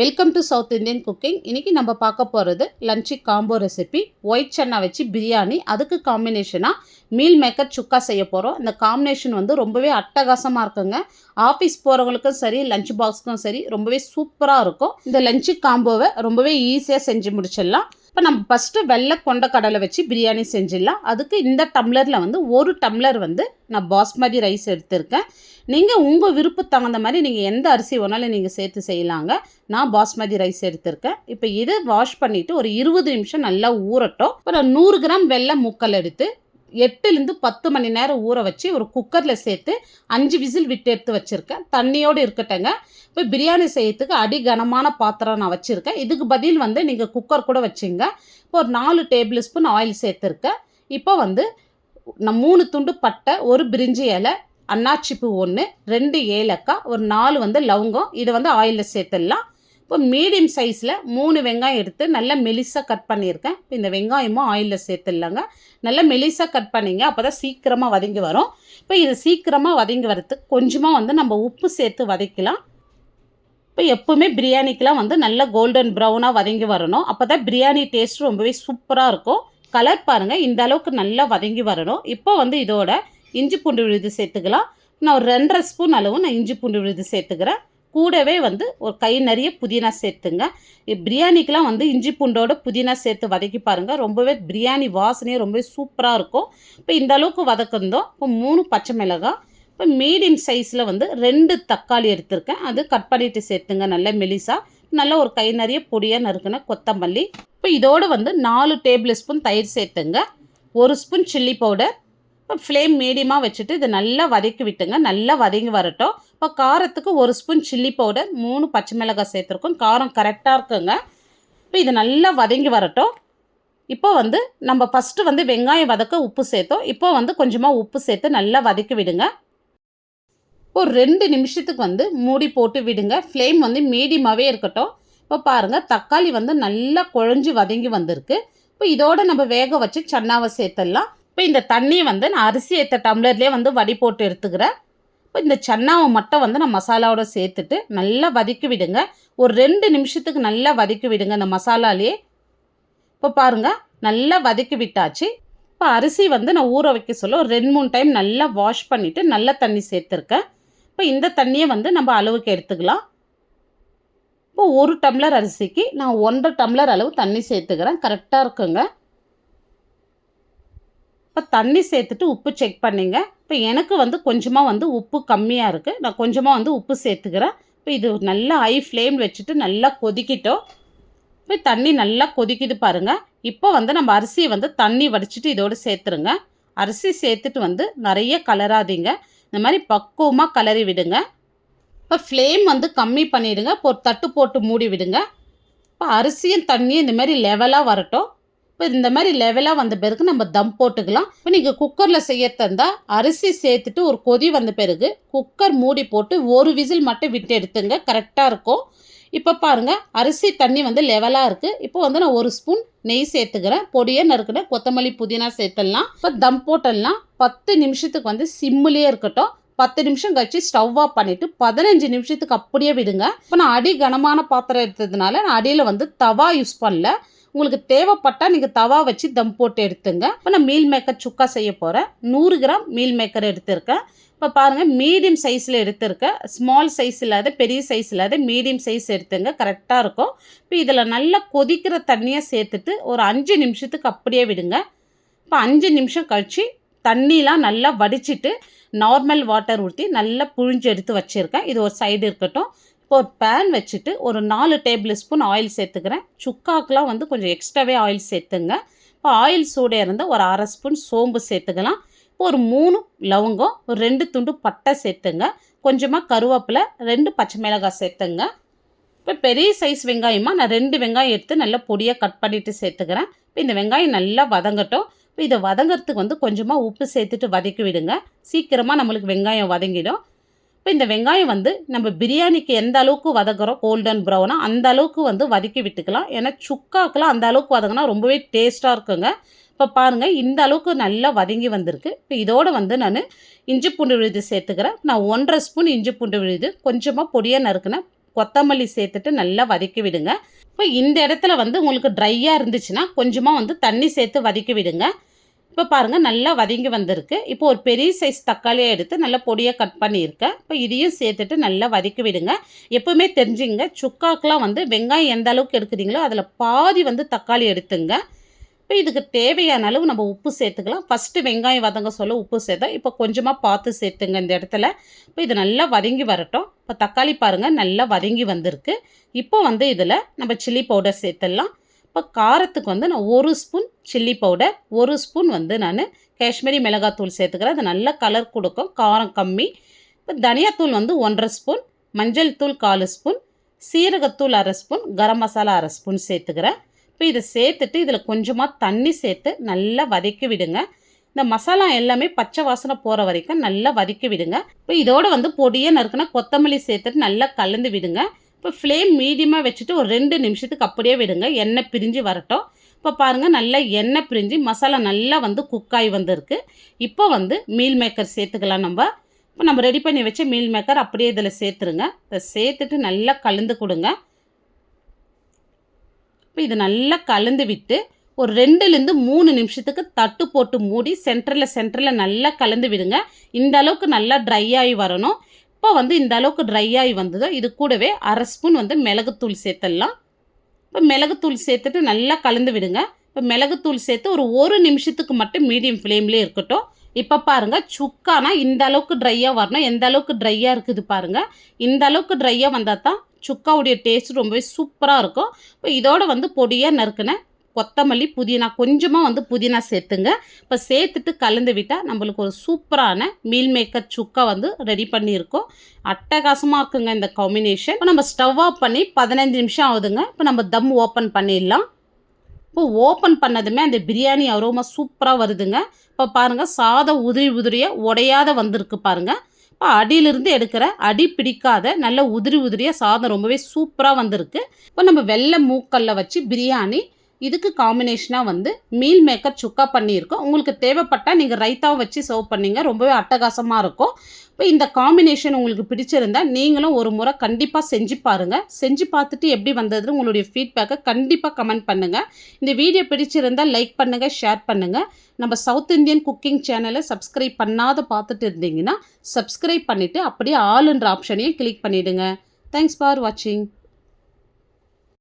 Welcome to south Indian cooking இன்றைக்கி நம்ம பார்க்க போகிறது lunch combo recipe white chana வச்சு பிரியாணி அதுக்கு காம்பினேஷனாக மீல் மேக்கர் சுக்கா செய்ய போகிறோம் இந்த காம்பினேஷன் வந்து ரொம்பவே அட்டகாசமாக இருக்குங்க. ஆஃபீஸ் போகிறவங்களுக்கும் சரி லஞ்ச் பாக்ஸுக்கும் சரி ரொம்பவே சூப்பராக இருக்கும். இந்த லஞ்சு காம்போவை ரொம்பவே ஈஸியாக செஞ்சு முடிச்சிடலாம். இப்போ நம்ம ஃபஸ்ட்டு வெள்ளை கொண்ட கடலை வச்சு பிரியாணி செஞ்சிடலாம். அதுக்கு இந்த டம்ளரில் வந்து ஒரு டம்ளர் வந்து நான் பாஸ்மதி ரைஸ் எடுத்திருக்கேன். நீங்கள் உங்கள் விருப்பம் தகுந்த மாதிரி நீங்கள் எந்த அரிசி வேணாலும் நீங்கள் சேர்த்து செய்யலாங்க. நான் பாஸ்மதி ரைஸ் எடுத்திருக்கேன். இப்போ இதை வாஷ் பண்ணிவிட்டு ஒரு இருபது நிமிஷம் நல்லா ஊறட்டும். அப்புறம் நூறு கிராம் வெள்ளை முக்கல் எடுத்து எட்டுலேருந்து பத்து மணி நேரம் ஊற வச்சு ஒரு குக்கரில் சேர்த்து அஞ்சு விசில் விட்டு எடுத்து வச்சுருக்கேன். தண்ணியோடு இருக்கட்டேங்க இப்போ பிரியாணி செய்யறதுக்கு அடி கனமான பாத்திரம் நான் வச்சுருக்கேன். இதுக்கு பதில் வந்து நீங்கள் குக்கர் கூட வச்சுங்க. இப்போ ஒரு நாலு டேபிள் ஸ்பூன் ஆயில் சேர்த்துருக்கேன். இப்போ வந்து நான் மூணு துண்டு பட்டை ஒரு பிரிஞ்சி இலை அன்னாச்சிப்பு ஒன்று ரெண்டு ஏலக்காய் ஒரு நாலு வந்து லவங்கம் இதை வந்து ஆயிலில் சேர்த்துடலாம். இப்போ மீடியம் சைஸில் மூணு வெங்காயம் எடுத்து நல்லா மெலிசாக கட் பண்ணியிருக்கேன். இப்போ இந்த வெங்காயமும் ஆயிலில் சேர்த்துடலாங்க. நல்லா மெலிசாக கட் பண்ணிங்க அப்போ தான் சீக்கிரமாக வதங்கி வரும். இப்போ இது சீக்கிரமாக வதங்கி வரத்துக்கு கொஞ்சமாக வந்து நம்ம உப்பு சேர்த்து வதக்கலாம். இப்போ எப்போவுமே பிரியாணிக்கெலாம் வந்து நல்லா கோல்டன் ப்ரௌனாக வதங்கி வரணும். அப்போ தான் பிரியாணி டேஸ்ட் ரொம்பவே சூப்பராக இருக்கும். கலர் பாருங்கள் இந்த அளவுக்கு நல்லா வதங்கி வரணும். இப்போ வந்து இதோட இஞ்சி பூண்டு விழுது சேர்த்துக்கலாம். நான் ஒரு ரெண்டரை ஸ்பூன் அளவு நான் இஞ்சி பூண்டு விழுது சேர்த்துக்கிறேன். கூடவே வந்து ஒரு கை நிறைய புதினா சேர்த்துங்க. பிரியாணிக்கெலாம் வந்து இஞ்சி பூண்டோட புதினா சேர்த்து வதக்கி பாருங்கள் ரொம்பவே பிரியாணி வாசனையே ரொம்பவே சூப்பராக இருக்கும். இப்போ இந்த அளவுக்கு வதக்குந்தோம் இப்போ மூணு பச்சை மிளகாய் இப்போ மீடியம் சைஸில் வந்து ரெண்டு தக்காளி எடுத்திருக்கேன். அது கட் பண்ணிவிட்டு சேர்த்துங்க. நல்ல மெலிசா. நல்ல ஒரு கை நிறைய பொடியாக நறுக்குன கொத்தமல்லி. இப்போ இதோடு வந்து நாலு டேபிள் ஸ்பூன் தயிர் சேர்த்துங்க. ஒரு ஸ்பூன் சில்லி பவுடர். இப்போ ஃப்ளேம் மீடியமாக வச்சுட்டு இதை நல்லா வதக்கி விட்டுங்க. நல்லா வதங்கி வரட்டும். இப்போ காரத்துக்கு ஒரு ஸ்பூன் சில்லி பவுடர் மூணு பச்சை மிளகாய் சேர்த்துருக்கோம். காரம் கரெக்டாக இருக்குங்க. இப்போ இது நல்லா வதங்கி வரட்டும். இப்போ வந்து நம்ம ஃபஸ்ட்டு வந்து வெங்காயம் வதக்க உப்பு சேர்த்தோம். இப்போ வந்து கொஞ்சமாக உப்பு சேர்த்து நல்லா வதக்கி விடுங்க. ஒரு ரெண்டு நிமிஷத்துக்கு வந்து மூடி போட்டு விடுங்க. ஃப்ளேம் வந்து மீடியமாகவே இருக்கட்டும். இப்போ பாருங்கள் தக்காளி வந்து நல்லா குழஞ்சி வதங்கி வந்திருக்கு. இப்போ இதோடு நம்ம வேக வச்சு சன்னாவை சேர்த்துடலாம். இப்போ இந்த தண்ணியை வந்து நான் அரிசி ஏற்ற டம்ளர்லேயே வந்து வடி போட்டு எடுத்துக்கிறேன். இப்போ இந்த சன்னாவை மட்டும் வந்து நான் மசாலாவோட சேர்த்துட்டு நல்லா வதக்கி விடுங்க. ஒரு ரெண்டு நிமிஷத்துக்கு நல்லா வதக்கி விடுங்க இந்த மசாலாலேயே. இப்போ பாருங்கள் நல்லா வதக்கி விட்டாச்சு. இப்போ அரிசி வந்து நான் ஊற வைக்க சொல்ல ஒரு ரெண்டு மூணு டைம் நல்லா வாஷ் பண்ணிவிட்டு நல்ல தண்ணி சேர்த்துருக்கேன். இப்போ இந்த தண்ணியை வந்து நம்ம அளவுக்கு எடுத்துக்கலாம். இப்போ ஒரு டம்ளர் அரிசிக்கு நான் ஒன்றரை டம்ளர் அளவு தண்ணி சேர்த்துக்கிறேன். கரெக்டாக இருக்குங்க. இப்போ தண்ணி சேர்த்துட்டு உப்பு செக் பண்ணிங்க. இப்போ எனக்கு வந்து கொஞ்சமாக வந்து உப்பு கம்மியாக இருக்குது நான் கொஞ்சமாக வந்து உப்பு சேர்த்துக்கிறேன். இப்போ இது நல்லா ஹை ஃப்ளேம் வச்சுட்டு நல்லா கொதிக்கிட்டோம். இப்போ தண்ணி நல்லா கொதிக்குது பாருங்கள் இப்போ வந்து நம்ம அரிசியை வந்து தண்ணி வடிச்சிட்டு இதோடு சேர்த்துருங்க. அரிசி சேர்த்துட்டு வந்து நிறைய கலராதிங்க. இந்த மாதிரி பக்குவமாக கலரி விடுங்க. இப்போ ஃப்ளேம் வந்து கம்மி பண்ணிவிடுங்க இப்போ ஒரு தட்டு போட்டு மூடி விடுங்க. இப்போ அரிசியும் தண்ணியும் இந்த மாதிரி லெவலாக வரட்டும். இப்போ இந்த மாதிரி லெவலாக வந்த பிறகு நம்ம தம் போட்டுக்கலாம். இப்போ நீங்கள் குக்கரில் செய்ய தந்தால் அரிசி சேர்த்துட்டு ஒரு கொதி வந்த பிறகு குக்கர் மூடி போட்டு ஒரு விசில் மட்டும் விட்டு எடுத்துங்க. கரெக்டாக இருக்கும். இப்போ பாருங்கள் அரிசி தண்ணி வந்து லெவலாக இருக்குது இப்போ வந்து நான் ஒரு ஸ்பூன் நெய் சேர்த்துக்கிறேன். பொடியே நறுக்கின கொத்தமல்லி புதினா சேர்த்துடலாம். இப்போ தம் போட்டலாம் பத்து நிமிஷத்துக்கு வந்து சிம்முலேயே இருக்கட்டும். பத்து நிமிஷம் கழிச்சு ஸ்டவ் ஆஃப் பண்ணிவிட்டு பதினஞ்சு நிமிஷத்துக்கு அப்படியே விடுங்க. இப்போ நான் அடி கனமான பாத்திரம் எடுத்ததுனால நான் அடியில் வந்து தவா யூஸ் பண்ணல. உங்களுக்கு தேவைப்பட்டால் நீங்கள் தவா வச்சு தம் போட்டு எடுத்துங்க. இப்போ நான் மீல் மேக்கர் சுக்கா செய்ய போகிறேன் நூறு கிராம் மீல் மேக்கர் எடுத்திருக்கேன். இப்போ பாருங்கள் மீடியம் சைஸில் எடுத்திருக்கேன். ஸ்மால் சைஸ் இல்லாத பெரிய சைஸ் இல்லாத மீடியம் சைஸ் எடுத்துங்க. கரெக்டாக இருக்கும். இப்போ இதில் நல்லா கொதிக்கிற தண்ணியை சேர்த்துட்டு ஒரு அஞ்சு நிமிஷத்துக்கு அப்படியே விடுங்க. இப்போ அஞ்சு நிமிஷம் கழித்து தண்ணிலாம் நல்லா வடிச்சிட்டு நார்மல் வாட்டர் ஊற்றி நல்லா புழிஞ்சு எடுத்து வச்சுருக்கேன். இது ஒரு சைடு இருக்கட்டும். இப்போ ஒரு பேன் வச்சுட்டு ஒரு நாலு டேபிள் ஸ்பூன் ஆயில் சேர்த்துக்கிறேன். சுக்காக்கெலாம் வந்து கொஞ்சம் எக்ஸ்ட்ராவே ஆயில் சேர்த்துங்க. இப்போ ஆயில் சூடே இருந்தால் ஒரு அரை ஸ்பூன் சோம்பு சேர்த்துக்கலாம். இப்போ ஒரு மூணு லவங்கம் ஒரு ரெண்டு துண்டு பட்டை சேர்த்துங்க. கொஞ்சமாக கருவேப்பிலை ரெண்டு பச்சை மிளகாய் சேர்த்துங்க. இப்போ பெரிய சைஸ் வெங்காயமாக நான் ரெண்டு வெங்காயம் எடுத்து நல்லா பொடியாக கட் பண்ணிவிட்டு சேர்த்துக்கிறேன். இப்போ இந்த வெங்காயம் நல்லா வதங்கட்டும். இப்போ இதை வதங்கிறதுக்கு வந்து கொஞ்சமாக உப்பு சேர்த்துட்டு வதக்கி விடுங்க. சீக்கிரமாக நம்மளுக்கு வெங்காயம் வதங்கிடும். இப்போ இந்த வெங்காயம் வந்து நம்ம பிரியாணிக்கு எந்த அளவுக்கு வதக்குறோம்? கோல்டன் ப்ரௌனாக அந்த அளவுக்கு வந்து வதக்கி விட்டுக்கலாம். ஏன்னா சுக்காக்கெலாம் அந்த அளவுக்கு வதங்கினா ரொம்பவே டேஸ்ட்டாக இருக்குங்க. இப்போ பாருங்கள் இந்த அளவுக்கு நல்லா வதங்கி வந்திருக்கு. இப்போ இதோடு வந்து நான் இஞ்சி பூண்டு விழுது சேர்த்துக்கிறேன். நான் ஒன்றரை ஸ்பூன் இஞ்சி பூண்டு விழுது கொஞ்சமாக பொடியாக நறுக்கினேன் கொத்தமல்லி சேர்த்துட்டு நல்லா வதக்கி விடுங்க. இப்போ இந்த இடத்துல வந்து உங்களுக்கு ட்ரையாக இருந்துச்சுன்னா கொஞ்சமாக வந்து தண்ணி சேர்த்து வதக்கி விடுங்க. இப்போ பாருங்கள் நல்லா வதங்கி வந்திருக்கு. இப்போ ஒரு பெரிய சைஸ் தக்காளியை எடுத்து நல்லா பொடியாக கட் பண்ணியிருக்கேன் இப்போ இதையும் சேர்த்துட்டு நல்லா வதக்கி விடுங்க. எப்போவுமே தெரிஞ்சுங்க சுக்காக்கெலாம் வந்து வெங்காயம் எந்த அளவுக்கு எடுக்கிறீங்களோ அதில் பாதி வந்து தக்காளி எடுத்துங்க. இப்போ இதுக்கு தேவையான அளவு நம்ம உப்பு சேர்த்துக்கலாம். ஃபஸ்ட்டு வெங்காயம் வதங்க சொல்ல உப்பு சேர்த்தோம் இப்போ கொஞ்சமாக பார்த்து சேர்த்துங்க இந்த இடத்துல. இப்போ இது நல்லா வதங்கி வரட்டும். இப்போ தக்காளி பாருங்கள் நல்லா வதங்கி வந்திருக்கு. இப்போ வந்து இதில் நம்ம சில்லி பவுடர் சேர்த்துடலாம். இப்போ காரத்துக்கு வந்து நான் ஒரு ஸ்பூன் சில்லி பவுடர் ஒரு ஸ்பூன் வந்து நான் காஷ்மீரி மிளகாத்தூள் சேர்த்துக்கிறேன். அது நல்லா கலர் கொடுக்கும் காரம் கம்மி. இப்போ தனியாத்தூள் வந்து ஒன்றரை ஸ்பூன் மஞ்சள் தூள் காலு ஸ்பூன் சீரகத்தூள் அரை ஸ்பூன் கரம் மசாலா அரை ஸ்பூன் சேர்த்துக்கிறேன். இப்போ இதை சேர்த்துட்டு இதில் கொஞ்சமாக தண்ணி சேர்த்து நல்லா வதக்கி விடுங்க. இந்த மசாலா எல்லாமே பச்சை வாசனை போகிற வரைக்கும் நல்லா வதக்கி விடுங்க. இப்போ இதோடு வந்து பொடியை நறுக்குனா கொத்தமல்லி சேர்த்துட்டு நல்லா கலந்து விடுங்க. இப்போ ஃப்ளேம் மீடியமாக வச்சுட்டு ஒரு ரெண்டு நிமிஷத்துக்கு அப்படியே விடுங்க. எண்ணெய் பிரிஞ்சு வரட்டும். இப்போ பாருங்கள் நல்லா எண்ணெய் பிரிஞ்சு மசாலா நல்லா வந்து குக்காய் வந்திருக்கு. இப்போ வந்து மீல் மேக்கர் சேர்த்துக்கலாம் நம்ம. இப்போ நம்ம ரெடி பண்ணி வச்ச மீல் மேக்கர் அப்படியே இதில் சேர்த்துருங்க. இதை சேர்த்துட்டு நல்லா கலந்து கொடுங்க. இப்போ இது நல்லா கலந்து விட்டு ஒரு ரெண்டுலேருந்து மூணு நிமிஷத்துக்கு தட்டு போட்டு மூடி சென்டரில் சென்டரில் நல்லா கலந்து விடுங்க. இந்த அளவுக்கு நல்லா ட்ரை ஆகி வரணும். இப்போ வந்து இந்த அளவுக்கு ட்ரை ஆகி வந்ததோ இது கூடவே அரை ஸ்பூன் வந்து மிளகுத்தூள் சேர்த்துடலாம். இப்போ மிளகுத்தூள் சேர்த்துட்டு நல்லா கலந்து விடுங்க. இப்போ மிளகுத்தூள் சேர்த்து ஒரு ஒரு நிமிஷத்துக்கு மட்டும் மீடியம் ஃப்ளேம்லேயே இருக்கட்டும். இப்போ பாருங்கள் சுக்கானா இந்த அளவுக்கு ட்ரையாக வரணும். எந்த அளவுக்கு ட்ரையாக இருக்குது பாருங்கள் இந்த அளவுக்கு ட்ரையாக வந்தால் தான் சுக்காவுடைய டேஸ்ட் ரொம்பவே சூப்பராக இருக்கும். இப்போ இதோட வந்து பொடியாக நறுக்கினேன் கொத்தமல்லி புதினா கொஞ்சமாக வந்து புதினா சேர்த்துங்க. இப்போ சேர்த்துட்டு கலந்து விட்டால் நம்மளுக்கு ஒரு சூப்பரான மீல் மேக்கர் சுக்கா வந்து ரெடி பண்ணியிருக்கோம். அட்டகாசமாக இருக்குங்க இந்த காம்பினேஷன் இப்போ நம்ம ஸ்டவ் ஆஃப் பண்ணி பதினஞ்சு நிமிஷம் ஆகுதுங்க. இப்போ நம்ம தம் ஓப்பன் பண்ணிடலாம். இப்போ ஓப்பன் பண்ணதுமே அந்த பிரியாணி அரோமா சூப்பராக வருதுங்க. இப்போ பாருங்கள் சாதம் உதிரி உதிரியாக உடையாத வந்திருக்கு பாருங்கள் இப்போ அடியிலிருந்து எடுக்கிற அடி பிடிக்காத நல்ல உதிரி உதிரியாக சாதம் ரொம்பவே சூப்பராக வந்திருக்கு. இப்போ நம்ம வெள்ளை மூக்கல்ல வச்சு பிரியாணி இதுக்கு காம்பினேஷனாக வந்து மீல் மேக்கர் சுக்கா பண்ணியிருக்கோம். உங்களுக்கு தேவைப்பட்டால் நீங்கள் ரைத்தாவை வச்சு சர்வ் பண்ணிங்க. ரொம்பவே அட்டகாசமாக இருக்கும். இப்போ இந்த காம்பினேஷன் உங்களுக்கு பிடிச்சிருந்தா நீங்களும் ஒரு முறை கண்டிப்பாக செஞ்சு பாருங்கள் செஞ்சு பார்த்துட்டு எப்படி வந்ததுன்னு உங்களுடைய ஃபீட்பேக்கை கண்டிப்பாக கமெண்ட் பண்ணுங்கள் இந்த வீடியோ பிடிச்சிருந்தால் லைக் பண்ணுங்கள் ஷேர் பண்ணுங்கள் நம்ம சவுத் இந்தியன் குக்கிங் சேனலை சப்ஸ்கிரைப் பண்ணாத பார்த்துட்டு இருந்தீங்கன்னா சப்ஸ்கிரைப் பண்ணிவிட்டு அப்படியே ஆளுன்ற ஆப்ஷனையும் கிளிக் பண்ணிவிடுங்க தேங்க்ஸ் ஃபார் வாட்சிங்